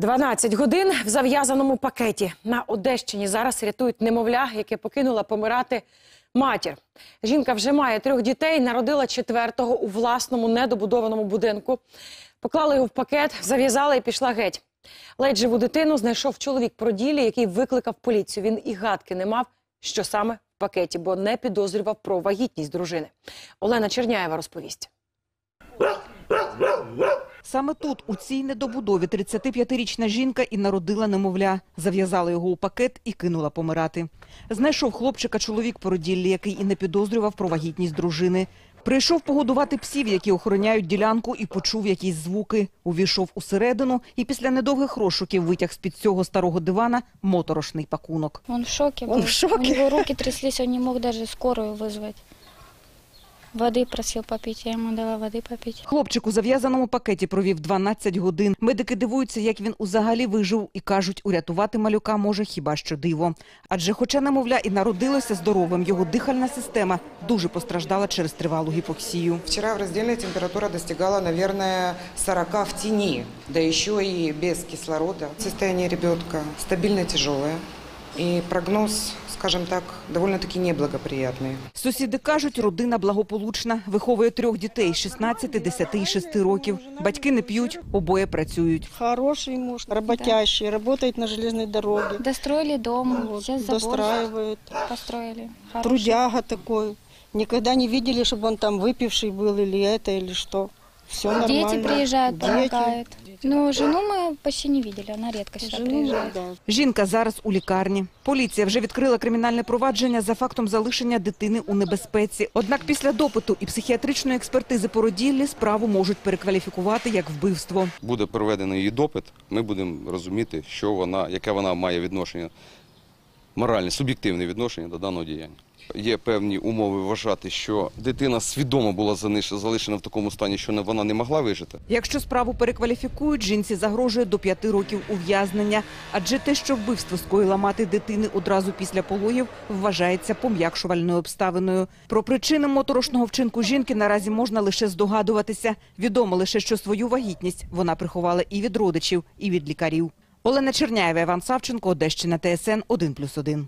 12 годин в зав'язаному пакеті. На Одещині зараз рятують немовля, яке покинула помирати матір. Жінка вже має трьох дітей, народила четвертого у власному недобудованому будинку. Поклала його в пакет, зав'язала і пішла геть. Ледь живу дитину знайшов чоловік проділі, який викликав поліцію. Він і гадки не мав, що саме в пакеті, бо не підозрював про вагітність дружини. Олена Черняєва розповість. Саме тут, у цій недобудові, 35-річна жінка і народила немовля. Зав'язала його у пакет і кинула помирати. Знайшов хлопчика чоловік породіллі, який і не підозрював про вагітність дружини. Прийшов погодувати псів, які охороняють ділянку, і почув якісь звуки. Увійшов усередину і після недовгих розшуків витяг з-під цього старого дивана моторошний пакунок. Он в шоке Он в шоке? У него руки тряслись, он не мог даже скорую вызвать. Воды просил попить, я ему дала воды попить. Хлопчик у зав'язаному пакеті провів 12 годин. Медики дивуються, як він узагалі вижив, і кажуть, урятувати малюка може хіба що диво. Адже, хоча немовля і народилося здоровим, його дихальна система дуже постраждала через тривалу гіпоксію. Вчера в раздельной температура достигала, наверное, 40 в тени, да еще и без кислорода. Состояние ребенка стабильно тяжелое. И прогноз, скажем так, довольно-таки неблагоприятный. Сусіди кажуть, родина благополучна, виховує трьох дітей – 16, 10 і 6 років. Батьки не п'ють, обоє працюють. Хороший муж, работящий, работает на железной дороге, Достроили дом, вот, сейчас забор достраивает. построили. Хороший. Трудяга такой. Никогда не видели, чтобы он там выпивший был или это, или что. Все нормально. Дети приезжают, Дети. помогают. Но жену мы почти не видели, она редко сюда Жену, приезжает. да. Жінка зараз у лікарні. Поліція вже відкрила кримінальне провадження за фактом залишення дитини у небезпеці. Однак після допиту і психіатричної експертизи породіллі справу можуть перекваліфікувати як вбивство. буде проведено її допит, ми будемо розуміти, що вона, яке вона має відношення, моральне, суб'єктивне відношення до даного діяння. Є певні умови вважати, що дитина свідомо була залишена в такому стані, що вона не могла вижити. Якщо справу перекваліфікують, жінці загрожує до п'яти років ув'язнення. Адже те, що вбивство скоїла мати дитини одразу після пологів, вважається пом'якшувальною обставиною. Про причини моторошного вчинку жінки наразі можна лише здогадуватися. Відомо лише, що свою вагітність вона приховала і від родичів, і від лікарів. Олена Черняєва, Іван Савченко, Одещина, ТСН 1+,1.